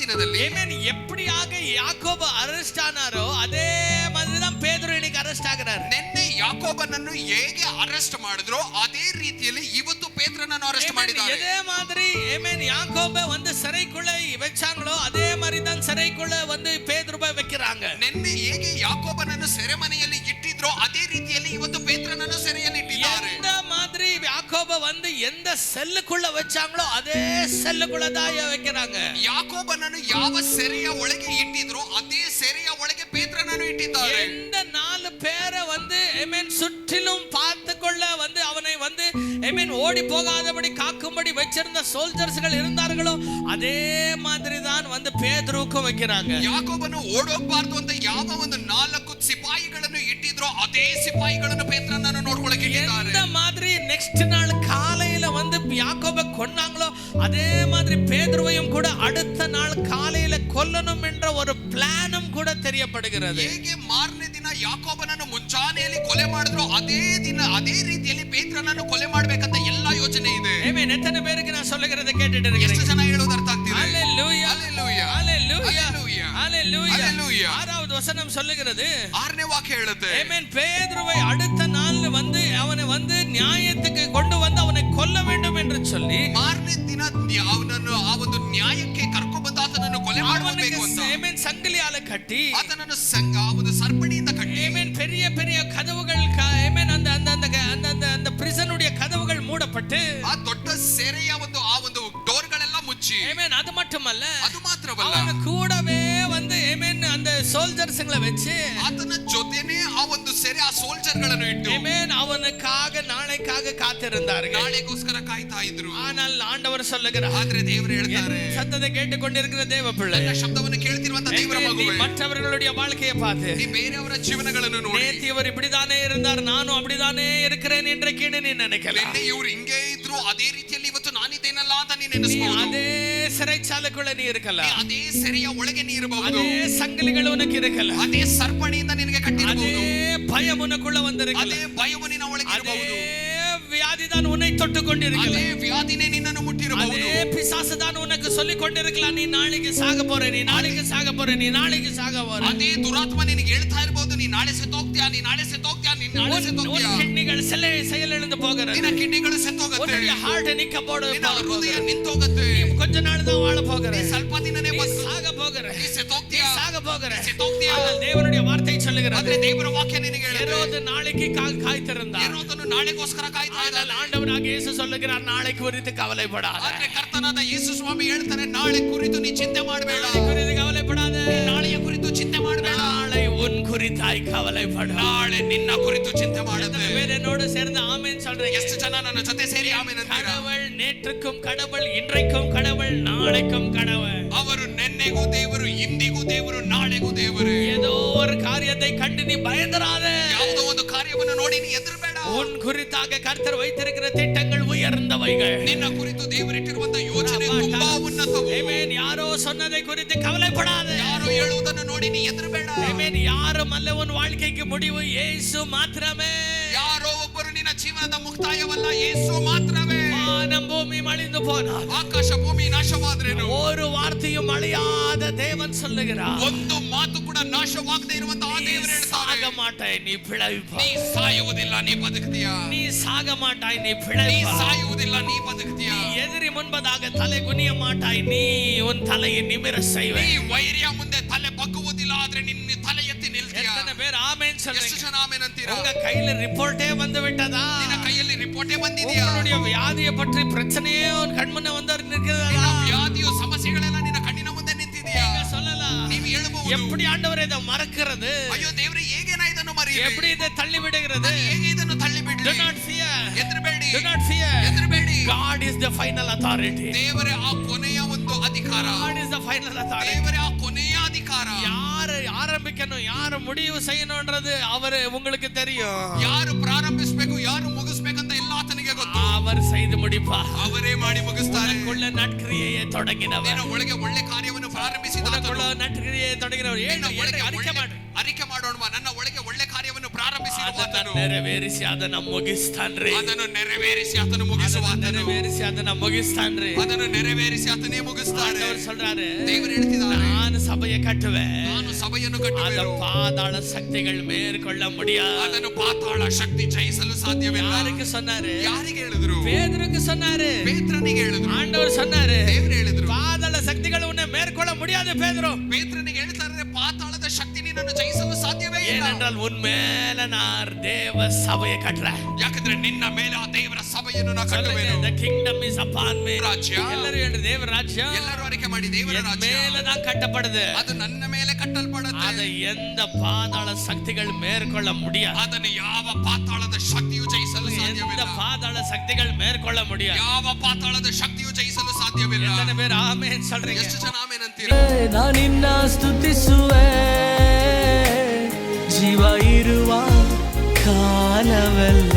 ದಿನದಲ್ಲಿ Amen. எப்படியாக யாக்கோபு அரெஸ்ட் ஆனாரோ அதே மாதிரி தான் பேதுரு இன்னைக்கு அரெஸ்ட் ஆகுறாரு ನಿನ್ನೆ ಯಾಕೋಬನನ್ನು ಹೇಗೆ ಅರೆಸ್ಟ್ ಮಾಡಿದ್ರು ಅದೇ ರೀತಿಯಲ್ಲಿ ಇವತ್ತು ಪೇತ್ರನನ್ನು ಅರೆಸ್ಟ್ Amen. ಮಾಡಿದ್ದಾರೆ எதே மாதிரி Amen. யாக்கோபை வந்து சிறைக்குள்ள வச்சாங்களோ அதே மாதிரி தான் சிறைக்குள்ள வந்து பேதுருவை வைக்கிறாங்க ನಿನ್ನೆ ಹೇಗೆ ಯಾಕೋಬನನ್ನು ಸೆರೆಮನೆಯಲ್ಲಿ எந்த செல்லுக்குள்ள வச்சாங்களோ அதே செல்லுக்குள்ள தான் வைக்கிறாங்க ಯಾಕೋಬನನ್ನು ಯಾವ ಸೆರೆಯ ಒಳಗೆ ಇಟ್ಟಿದ್ರೋ ಅದೇ ಸೆರೆಯ ಒಳಗೆ ಪೇತ್ರನನ್ನು ಇಟ್ಟಿದ್ದಾರೆ எந்த நாலு பேரை வந்து எமேன் சுற்றிலும் பார்த்து கொள்ள வந்து அவனை வந்து எமேன் ஓடி போகாதபடி காக்கும்படி வச்சிருந்த சோல்ஜர்ஸ்கள் இருந்தார்களோ அதே மாதிரி தான் வந்து பேதுருவுக்கும் வைக்கிறாங்க ಯಾಕೋಬನು ಓಡೋಗ್ಬಾರ್ದು ಅಂತ ಯಾವ ಒಂದು ನಾಲ್ಕು ಸಿಪಾಯಿಗಳನ್ನು ಇಟ್ಟಿದ್ರೋ ಅದೇ ಸಿಪಾಯಿಗಳನ್ನು ಪೇತ್ರನನ್ನು ನೋಡ್ಕೊಳಕ್ಕೆ ಇಟ್ಟಿದ್ದಾರೆ எந்த மாதிரி நெக்ஸ்ட் நாள் காலையில வந்து யாக்கோபை கொன்னாங்களோ அதே மாதிரி பேதுருவையும் கூட அடுத்த நாள் காலையில கொல்லணும் என்ற ஒரு பிளானும் கூட தெரியப்படுகிறது ಹೇಗೆ ಮಾರನೇ ದಿನ ಯಾಕೋಬನನ್ನು ಮುಂಜಾನೆಯಲ್ಲಿ ಕೊಲೆ ಮಾಡಿದ್ರು ಅದೇ ದಿನ ಅದೇ ರೀತಿಯಲ್ಲಿ ಪೇತ್ರನನ್ನು ಕೊಲೆ ಮಾಡ್ಬೇಕಂತ ಎಲ್ಲಾ ಯೋಚನೆ ಇದೆ Amen. எத்தனை பேருக்கு நான் சொல்லுகிறத கேட்டுட்டு ಎಷ್ಟು இருக்கிறீங்க ಜನ ಹೇಳೋದು ಅರ್ಥ ಆಗ್ತಿದೆ Hallelujah. Hallelujah. Hallelujah. Hallelujah. Hallelujah. Hallelujah. ஆறாவது வசனம் சொல்லுகிறது ಆರನೇ ವಾಕ್ಯ ಹೇಳುತ್ತೆ Amen. பேதுருவை அடுத்த நாள் வந்து அவனை வந்து நியாயத்துக்கு கொண்டு வந்து அவனை கொல்ல வேண்டும் என்று சொல்லி ಮಾರನೇ ದಿನ ನ್ಯಾ- ಅವನನ್ನು ಆ ಒಂದು ನ್ಯಾಯಕ್ಕೆ ಕರ್ಕೊಂಡ್ಬಂದು ಆತನನ್ನು ಕೊಲೆ ಮಾಡಬೇಕು அவனுக்கு ಅಂತ Amen, சங்கிலியால கட்டி ಆತನನ್ನು ಸಂಘ ಆ ಒಂದು ಸರ್ಪಣಿಯಿಂದ ಕಟ್ಟಿ Amen, பெரிய பெரிய கதவுகள் க- Amen, அந்த அந்த அந்த க- அந்த அந்த அந்த பிரிசனுடைய கதவுகள் மூடப்பட்டு ಆ ದೊಡ್ಡ ಸೆರೆಯ ಒಂದು ಆ ಒಂದು ಡೋರ್ಗಳೆಲ್ಲ ಮುಚ್ಚಿ Amen, அது மட்டுமல்ல ಅದು ಮಾತ್ರವಲ್ಲ அவன் கூடவே வந்து Amen, அந்த சோல்ஜர்ஸ்ங்களை வச்சு ಆತನ ಜೊತೆನೆ ಆ ಒಂದು ಸೆರೆ ಆ ಸೋಲ್ಜರ್ ಗಳನ್ನು ಇಟ್ಟು Amen, அவனுக்காக நாளைக்காக காத்திருந்தார்கள் ನಾಳೆಗೋಸ್ಕರ ಕಾಯ್ತಾ ಇದ್ರು ஆனால் ஆண்டவர் சொல்லுகிறார் ಆದ್ರೆ ದೇವರು ಹೇಳ್ತಾರೆ என் சத்தத்தை கேட்டுக்கொண்டிருக்கிற தேவ பிள்ளை ನನ್ನ ಶಬ್ದವನ್ನು ಕೇಳ್ತಿರುವಂತ ದೇವರ Amen, நீ ಮಗುವೆ மற்றவர்களுடைய வாழ்க்கையை பார்த்து ನೀ ಬೇರೆಯವರ ಜೀವನಗಳನ್ನು ನೋಡಿ நேத்து இவர் இப்படிதானே இருந்தார் நானும் அப்படிதானே இருக்கிறேன் இன்றைக்கு நீ நினைக்கலாம் ನಿನ್ನೆ ಇವ್ರು ಹಿಂಗೆ ಇದ್ರು ಅದೇ ರೀತಿಯಲ್ಲಿ ಇವತ್ತು ನಾನಿದ್ದೇನಲ್ಲ ಅಂತ ನೀನ್ நீ ನೆನೆಸ್ಬಹುದು அதே சிறைச்சாலைக்குள்ள நீ ನೀ இருக்கலாம் ಅದೇ ಸೆರೆಯ ಒಳಗೆ ನೀ ಇರಬಹುದು அதே சங்கிலிகள் உனக்கு இருக்கலாம் ಅದೇ ಸರ್ಪಣಿಯಿಂದ ನಿನಗೆ அதே ಕಟ್ಟಿರಬಹುದು பயம் உனக்குள்ள ಅದೇ வந்திருக்கலாம் ಭಯವು ನಿನ್ನ ಒಳಗೆ அதே ಇರಬಹುದು வியாதி தான் உன்னை தொட்டு கொண்டிருக்கலாம் ಅದೇ ವ್ಯಾಧಿನೇ ನಿನ್ನನ್ನು ಮುಟ್ಟಿರಬಹುದು அதே பிசாசு தான் உனக்கு சொல்லிக் கொண்டிருக்கலாம் நீ நாளைக்கு சாக போற நீ நாளைக்கு சாக போற நீ நாளைக்கு சாக போற ಅದೇ ದುರಾತ್ಮ ನಿನಗೆ ಹೇಳ್ತಾ ಇರಬಹುದು ನೀ ನಾಳೆ ಸೆತ್ತೋಗ್ತೀಯಾ ನೀ ನಾಳೆ ಸೆತ್ತೋಗ್ತೀಯಾ ನೀ ನಾಳೆ உன் ಸೆತ್ತೋಗ್ತೀಯಾ உன் கிட்னிகள் சிலை செயலிழந்து போகிறது ನಿನ್ನ ಕಿಡ್ನಿಗಳು ಸೆತ್ತೋಗತ್ತೆ உன்னுடைய ஹார்ட் நிக்க போடு ನಿನ್ನ ಹೃದಯ ನಿಂತೋಗತ್ತೆ கொஞ்ச நாள் தான் வாழ போகிற ನೀ ಸ್ವಲ್ಪ ದಿನನೇ நீ ಬದುಕು சாக போகிற ನೀ நீ ಸೆತ್ತೋಗ್ತೀಯಾ சாக போகிற ಸೆತ್ತೋಗ್ತೀಯಾ ஆனால் தேவனுடைய வார்த்தை சொல்லுகிறது ಆದ್ರೆ ದೇವರ ವಾಕ್ಯ ನಿನಗೆ ಹೇಳುತ್ತೆ ஏரோது நாளைக்கு கா- காய்த்திருந்தார் ಇರೋದನ್ನು ನಾಳೆಗೋಸ್ಕರ ಕಾಯ್ತಾ ஆனால் ಇದ್ದಾನೆ ஆண்டவராக இயேசு சொல்லுகிறார் நாளை குறித்து கவலைப்படாத ಆದ್ರೆ ಕರ್ತನಾದ ಯೇಸು ಸ್ವಾಮಿ ಹೇಳ್ತಾನೆ ನಾಳೆ ಕುರಿತು ನೀ ಚಿಂತೆ ಮಾಡಬೇಡ நாளை குறித்து கவலைப்படாத ನಾಳೆಯ ಕುರಿತು ಚಿಂತೆ ಮಾಡಬೇಡ நாளை உன் குறித்தாய் கவலைப்பட ನಾಳೆ ನಿನ್ನ ಕುರಿತು ಚಿಂತೆ ಮಾಡುತ್ತೆ வேற என்னோடு சேர்ந்து ஆமென் சொல்றீங்க ಎಷ್ಟು ಜನ ನನ್ನ ಜೊತೆ ಸೇರಿ ಆಮೇಲೆ ಅಂತೀರಾ கடவுள் நேற்றுக்கும் கடவுள் இன்றைக்கும் கடவுள் நாளைக்கும் கடவுள் ಅವರು ನೆನ್ನೆಗೂ ದೇವರು ಇಂದಿಗೂ ದೇವರು ನಾಳೆಗೂ ದೇವರು ஏதோ ஒரு காரியத்தை கண்டு நீ பயந்துராத ಯಾವುದೋ ಒಂದು ಕಾರ್ಯವನ್ನು ನೋಡಿ ನೀ ಎದುರಬೇಡ உன் குறித்தாக கர்த்தர் வைத்திருக்கிற திட்டங்கள் உயர்ந்தவைகள் ನಿನ್ನ ಕುರಿತು ದೇವರಿಟ್ಟಿರುವಂತ ಯೋಚನೆ ತುಂಬಾ ಉನ್ನತವು Amen. யாரோ சொன்னதை குறித்து கவலைப்படாத ಯಾರು ಹೇಳುವುದನ್ನು ನೋಡಿ ನೀ ಎದುರಬೇಡ Amen. யாரும் அல்ல உன் வாழ்க்கைக்கு முடிவு இயேசு மாத்திரமே ಯಾರೋ ಒಬ್ಬರು ನಿನ್ನ ಜೀವನದ ಮುಕ್ತಾಯವಲ್ಲ ಯೇಸು ಮಾತ್ರವೇ வானம் பூமி மழிந்து போனால் ಆಕಾಶ ಭೂಮಿ ನಾಶವಾದ್ರೇನು ஒரு வார்த்தையும் அழியாத தேவன் சொல்லுகிறார் ಒಂದು ಮಾತು ಕೂಡ ನಾಶವಾಗದೆ ಇರುವಂತಹ நீ ದೇವರು சாக ಹೇಳ್ತಾರೆ மாட்டாய் நீ பிழைப்பாய் ನೀ ಸಾಯುವುದಿಲ್ಲ ನೀ ಬದುಕ್ತೀಯ நீ சாக மாட்டாய் நீ ನೀ பிழைப்பாய் ಸಾಯುವುದಿಲ್ಲ ನೀ ಬದುಕ್ತೀಯ நீ எதிரி முன்பதாக தலை குனிய மாட்டாய் நீ உன் தலையை நிமிர ನೀ செய்வே ವೈರಿಯ ಮುಂದೆ ತಲೆ ಬಗ್ಗುವುದಿಲ್ಲ ಆದ್ರೆ ನಿನ್ನ ತಲೆ ಎತ್ತಿ ನಿಲ್ತೀಯ எத்தனை பேர் ஆமென் ಎಷ್ಟು சொல்றீங்க ಜನ ಆಮೇನಂತೀರಾ உங்க கையில ரிப்போர்ட்டே வந்து விட்டதா ನಿನ್ನ ಕೈಯಲ್ಲಿ ರಿಪೋರ್ಟೇ ಬಂದಿದೆಯಾ உங்களுடைய வியாதியை பற்றி பிரச்சனையே உன் கண்முன்ன வந்து நிற்கிறதா ನಿನ್ನ ವ್ಯಾಧಿಯು ಸಮಸ್ಯೆಗಳೆಲ್ಲ ನಿನ್ನ ಕಣ್ಣಿನ ಮುಂದೆ ನಿಂತಿದೆಯಾ நீங்க சொல்லலாம் ನೀವು ಹೇಳಬಹುದು எப்படி ஆண்டவர் இதை மறக்கிறது ಅಯ್ಯೋ ದೇವ್ರೆ ಹೇಗೆ ನಾ ಇದನ್ನು ಮರಿ எப்படி இதை தள்ளி விடுகிறது ಹೇಗೆ ಇದನ್ನು ತಳ್ಳಿ do ಬಿಡ್ಲಿ not fear ಎದುರಬೇಡಿ do not fear ಎದುರಬೇಡಿ god is the final authority ದೇವರೇ ಆ ಕೊನೆಯ ಒಂದು ಅಧಿಕಾರ god is the final authority ದೇವರೇ ಆ ಕೊನೆಯ ಅಧಿಕಾರ யாரு ஆரம்பிக்கணும் யாரு முடிவு செய்யணும்ன்றது அவரு உங்களுக்கு தெரியும் ಯಾರು ಪ್ರಾರಂಭಿಸ್ಬೇಕು ಯಾರು ಮುಗಿಸ್ಬೇಕಂತ ಎಲ್ಲ ಆತನಿಗೆ ಗೊತ್ತು அவர் செய்து முடிப்பா ಅವರೇ ಮಾಡಿ ಮುಗಿಸ್ತಾರೆ உனக்குள்ள நற்கிரியையை தொடங்கினவர் ನಿನ್ನ ಒಳಗೆ ಒಳ್ಳೆ ಕಾರ್ಯವನ್ನು ಪ್ರಾರಂಭಿಸಿದ ಆತನು உனக்குள்ள நற்கிரியை தொடங்கினவர் ನಿನ್ನ ஏன் ಒಳಗೆ அறிக்கை ಆರಿಕೆ ಮಾಡೋಣ ನನ್ನ ಒಳಗೆ ಒಳ್ಳೆ ಕಾರ್ಯವನ್ನು ಪ್ರಾರಂಭಿಸಿ ಅದನ್ನು ನೆರವೇರಿಸಿ ಅದನ್ನು ಮುಗಿಸ್ತಾನ್ರಿ ಅದನ್ನು ನೆರವೇರಿಸಿ ಅದನ್ನು ಮುಗಿಸುವ ನೆರವೇರಿಸಿ ಅದನ್ನು ಮುಗಿಸ್ತಾನ್ರಿ ಅದನ್ನು ನೆರವೇರಿಸಿ ಅದನ್ನೇ ಮುಗಿಸ್ತಾರೆ ಅವರು சொல்றாரு ದೇವರು ಹೇಳ್ತಿದ್ದಾರೆ ನಾನು ಸಭೆಯ ಕಟ್ಟುವೆ ನಾನು ಸಭೆಯನ್ನು ಕಟ್ಟುವೆ ಪಾತಾಳ ಶಕ್ತಿಗಳು ಮೇರ್ಕೊಳ್ಳ ಮುಡಿಯ ಅದನ್ನು ಪಾತಾಳ ಶಕ್ತಿ ಜಯಿಸಲು ಸಾಧ್ಯವಿಲ್ಲ ಯಾರಿಗೆ சொன்னாரு ಯಾರಿಗೆ ಹೇಳಿದ್ರು ಪೇದ್ರಕ್ಕೆ சொன்னாரு ಪೇತ್ರನಿಗೆ ಹೇಳಿದ್ರು ಆಂಡವರು சொன்னாரு ದೇವರು ಹೇಳಿದ್ರು ಪಾತಾಳ ಶಕ್ತಿಗಳು ಮೇರ್ಕೊಳ್ಳ ಮುಡಿಯಾದ ಪೇದ್ರು ಪೇತ್ರನಿಗೆ ಹೇಳ್ತಾರೆ ಶಕ್ತಿ ನಿನ್ನನ್ನು ಜಯಿಸಲು ಸಾಧ್ಯವೇ ಇಲ್ಲ ஏனென்றால் உன் மேல நான் தேவ சபையை கட்டுறேன் ಯಾಕಂದ್ರೆ ನಿನ್ನ ಮೇಲೆ ಆ ದೇವರ ಸಭೆಯನ್ನು ನಾ ಕಟ್ಟುವೆನು the kingdom is upon me ರಾಜ್ಯ எல்லாரும் ಹೇಳಿ ದೇವ ರಾಜ್ಯ ಎಲ್ಲರೂ ಅರಿಕೆ ಮಾಡಿ ದೇವರ என் ರಾಜ್ಯ மேல தான் கட்டப்படுது ಅದು ನನ್ನ ಮೇಲೆ ಕಟ್ಟಲ್ಪಡುತ್ತೆ அதை எந்த பாதாள சக்திகள் மேற்கொள்ள முடியாது ಅದನ್ನು ಯಾವ ಪಾತಾಳದ ಶಕ್ತಿಯು ಜಯಿಸಲು எந்த ಸಾಧ್ಯವಿಲ್ಲ பாதாள சக்திகள் மேற்கொள்ள முடியாது ಯಾವ ಪಾತಾಳದ ಶಕ್ತಿಯು ಜಯಿಸಲು ಸಾಧ್ಯವಿಲ್ಲ எத்தனை பேர் ஆமென் சொல்றீங்க ಎಷ್ಟು ಜನ ಆಮೇನಂತೀರ ನಾನಿನ್ನ ಸ್ತುತಿಸುವೆ ಶಿವ ಇರುವ ಕಾಲವಲ್ಲ